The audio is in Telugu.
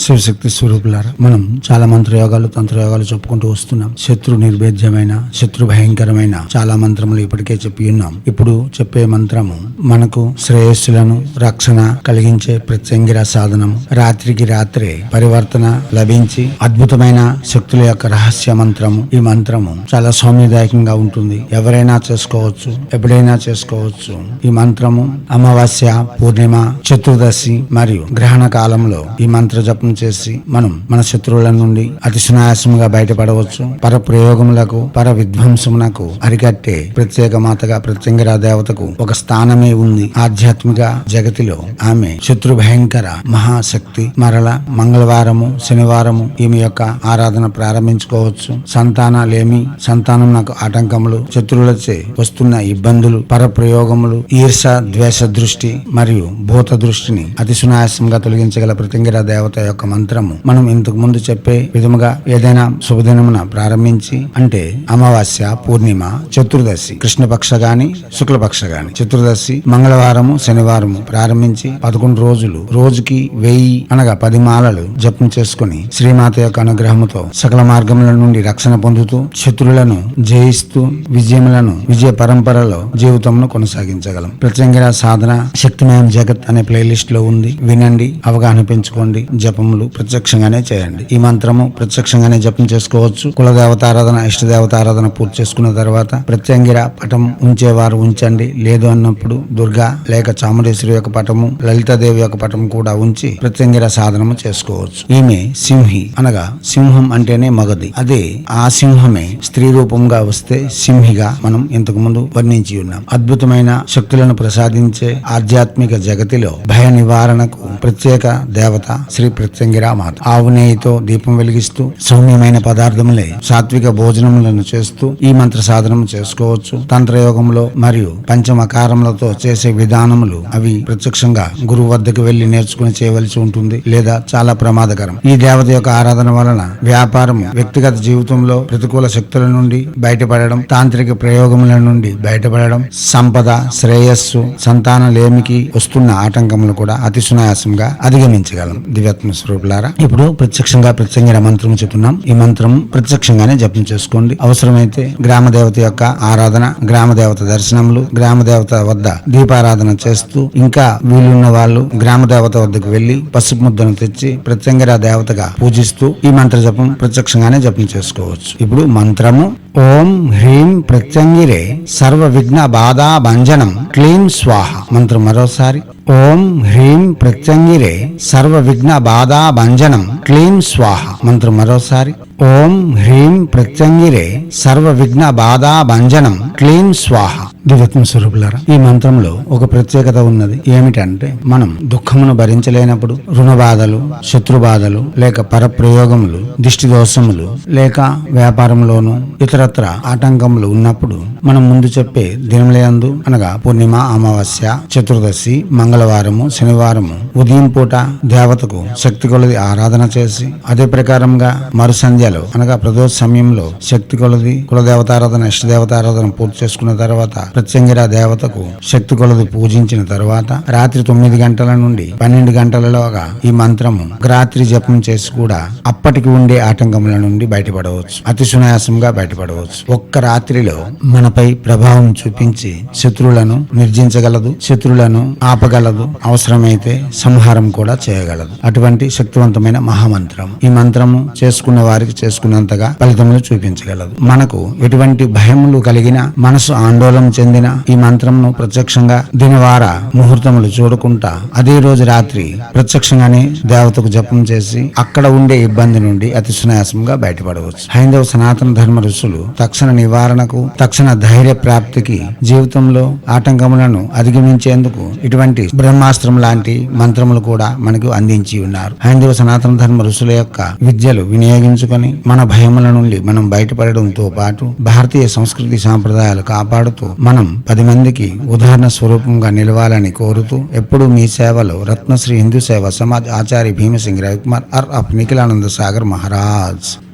శివశక్తి స్వరూపులారా మనం చాలా మంత్రయోగాలు తంత్రయోగాలు చెప్పుకుంటూ వస్తున్నాం. శత్రు నిర్భేద్యమైన శత్రు భయంకరమైన చాలా మంత్రములు ఇప్పటికే చెప్పి ఉన్నాం. ఇప్పుడు చెప్పే మంత్రము మనకు శ్రేయస్సులను రక్షణ కలిగించే ప్రత్యంగిర సాధనము. రాత్రికి రాత్రే పరివర్తన లభించి అద్భుతమైన శక్తుల యొక్క రహస్య మంత్రము. ఈ మంత్రము చాలా సౌమ్యదాయకంగా ఉంటుంది. ఎవరైనా చేసుకోవచ్చు ఎప్పుడైనా చేసుకోవచ్చు. ఈ మంత్రము అమావాస్య పూర్ణిమ చతుర్దశి మరియు గ్రహణ కాలంలో ఈ మంత్ర జప చేసి మనం మన శత్రువుల నుండి అతి సునాయాసముగా బయటపడవచ్చు. పర ప్రయోగములకు పర విధ్వంసమునకు అరికట్టే ప్రత్యేక మాతగా ప్రత్యంగర దేవతకు ఒక స్థానమే ఉంది. ఆధ్యాత్మిక జగతిలో ఆమె శత్రు భయంకర మహాశక్తి మరల మంగళవారము శనివారము ఈమె యొక్క ఆరాధన ప్రారంభించుకోవచ్చు. సంతానాలేమి సంతానం నాకు ఆటంకములు శత్రువులచే వస్తున్న ఇబ్బందులు పర ప్రయోగములు ఈర్ష ద్వేష దృష్టి మరియు భూత దృష్టిని అతి సునాయాసంగా తొలగించగల ప్రతింగిర దేవత యొక్క మంత్రము. మనం ఇంతకు ముందు చెప్పే విధముగా ఏదైనా శుభదినమున ప్రారంభించి అంటే అమావాస్య పూర్ణిమ చతుర్దశి కృష్ణపక్ష గాని శుక్లపక్ష గాని చతుర్దశి మంగళవారము శనివారము ప్రారంభించి పదకొండు రోజులు రోజుకి వెయ్యి అనగా పది మాలలు జపం చేసుకుని శ్రీమాత యొక్క అనుగ్రహముతో సకల మార్గముల నుండి రక్షణ పొందుతూ శత్రులను జయిస్తూ విజయములను విజయ పరంపరలో జీవితంను కొనసాగించగలం. ప్రత్యంగిర సాధన శక్తిమయం జగత్ అనే ప్లేలిస్ట్లో ఉంది. వినండి అవగాహన పెంచుకోండి. జపములు ప్రత్యక్షంగానే చేయండి. ఈ మంత్రము ప్రత్యక్షంగానే జపం చేసుకోవచ్చు. కులదేవత ఆరాధన ఇష్టదేవత ఆరాధన పూర్తి చేసుకున్న తర్వాత ప్రత్యంగిర పటం ఉంచేవారు ఉంచండి. లేదు అన్నప్పుడు దుర్గా లేక చాముండేశ్వరి యొక్క పటము లలితాదేవి యొక్క పటం కూడా ఉంచి ప్రత్యంగిర సాధనము చేసుకోవచ్చు. ఈమె సింహి అనగా సింహం అంటేనే మగది అదే ఆ సింహమే స్త్రీ రూపంగా వస్తే సింహిగా మనం ఇంతకు ముందు వర్ణించి ఉన్నాం. అద్భుతమైన శక్తులను ప్రసాదించే ఆధ్యాత్మిక జగతిలో భయ నివారణకు ప్రత్యేక దేవత శ్రీ ప్రత్యంగిరా ఆవు నెయ్యితో దీపం వెలిగిస్తూ సౌమ్యమైన పదార్థములే సాత్విక భోజనములను చేస్తూ ఈ మంత్ర సాధనం చేసుకోవచ్చు. తంత్రయోగంలో మరియు పంచమకారములతో చేసే విధానములు అవి ప్రత్యక్షంగా గురువు వద్దకు వెళ్ళి నేర్చుకుని చేయవలసి ఉంటుంది లేదా చాలా ప్రమాదకరం. ఈ దేవత యొక్క ఆరాధన వలన వ్యాపారం వ్యక్తిగత జీవితంలో ప్రతికూల శక్తుల నుండి బయటపడడం తాంత్రిక ప్రయోగముల నుండి బయటపడడం సంపద శ్రేయస్సు సంతానలేమికి వస్తున్న ఆటంకములు కూడా అతి సునాయాసంగా అధిగమించగలం. దివ్యాత్మ స్వరూపులారా ఇప్పుడు ప్రత్యక్షంగా ప్రత్యంగిర మంత్రం చెప్తున్నాం ఈ మంత్రం ప్రత్యక్షంగానే జపం చేసుకోండి. అవసరమైతే గ్రామ దేవత యొక్క ఆరాధన గ్రామ దేవత దర్శనములు గ్రామ దేవత వద్ద దీపారాధన చేస్తూ ఇంకా వీలున్న వాళ్ళు గ్రామ దేవత వద్దకు వెళ్ళి పసుపు ముద్దను తెచ్చి ప్రత్యంగిర దేవతగా పూజిస్తూ ఈ మంత్ర జపం ప్రత్యక్షంగానే జపం చేసుకోవచ్చు. ఇప్పుడు మంత్రము. ఓం హ్రీం ప్రత్యంగిరే సర్వ విఘ్న బాధా భంజనం క్లీం స్వాహ. మంత్రం మరోసారి. ఓం హ్రీం ప్రత్యంగిరే సర్వ విఘ్న బాధా భంజనం క్లీం స్వాహ. మంత్రం మరోసారి. ఓం హ్రీం ప్రత్యంగిరే సర్వ విఘ్న బాధా భంజనం క్లీం స్వాహ. దివత్మ స్వరూపులారా ఈ మంత్రంలో ఒక ప్రత్యేకత ఉన్నది. ఏమిటంటే మనం దుఃఖమును భరించలేనప్పుడు రుణ బాధలు శత్రు బాధలు లేక పరప్రయోగములు దిష్టి దోషములు లేక వ్యాపారంలోను ఇతరత్ర ఆటంకములు ఉన్నప్పుడు మనం ముందు చెప్పే దినములందు అనగా పూర్ణిమ అమావాస్య చతుర్దశి మంగళవారము శనివారము ఉదయం పూట దేవతకు శక్తి కొలది ఆరాధన చేసి అదే ప్రకారంగా మరుసంధ్య సంధ్యలో అనగా ప్రదోష సమయంలో శక్తి కొలది కులదేవతారాధన ఇష్ట దేవతారాధన పూర్తి చేసుకున్న తర్వాత ప్రత్యంగిరా దేవతకు శక్తి కొలది పూజించిన తర్వాత రాత్రి తొమ్మిది గంటల నుండి పన్నెండు గంటలలోగా ఈ మంత్రము రాత్రి జపం చేసి కూడా అప్పటికి ఉండే ఆటంకముల నుండి బయటపడవచ్చు. అతి సునాయాసంగా బయటపడవచ్చు. ఒక్క రాత్రిలో మనపై ప్రభావం చూపించి శత్రువులను నిర్జించగలదు శత్రువులను ఆపగలదు. అవసరమైతే సంహారం కూడా చేయగలదు. అటువంటి శక్తివంతమైన మహామంత్రం ఈ మంత్రము చేసుకున్న వారికి చేసుకున్నంతగా ఫలితములు చూపించగలదు. మనకు ఎటువంటి భయములు కలిగిన మనసు ఆందోళన చెందిన ఈ మంత్రంను ప్రత్యక్షంగా దినవార ముహూర్తములు చూడకుండా అదే రోజు రాత్రి ప్రత్యక్షంగానే దేవతకు జపం చేసి అక్కడ ఉండే ఇబ్బంది నుండి అతి సునాయాసంగా బయటపడవచ్చు. హైందవ సనాతన ధర్మ ఋషులు తక్షణ నివారణకు తక్షణ ధైర్య ప్రాప్తికి జీవితంలో ఆటంకములను అధిగమించేందుకు ఇటువంటి బ్రహ్మాస్త్రం లాంటి మంత్రములు కూడా మనకు అందించి ఉన్నారు. హైందవ సనాతన ధర్మ ఋషుల యొక్క విద్యలు వినియోగించుకొని మన భయముల నుండి మనం బయటపడడంతో పాటు భారతీయ సంస్కృతి సాంప్రదాయాలు కాపాడుతూ మనం పది మందికి ఉదాహరణ స్వరూపంగా నిలవాలని కోరుతూ ఎప్పుడు మీ సేవలో రత్నశ్రీ హిందూ సేవ సమాజ్ ఆచార్య భీమసింగ్ రవికుమార్ అర్ అఫ్ నిఖిలానంద సాగర్ మహారాజ్.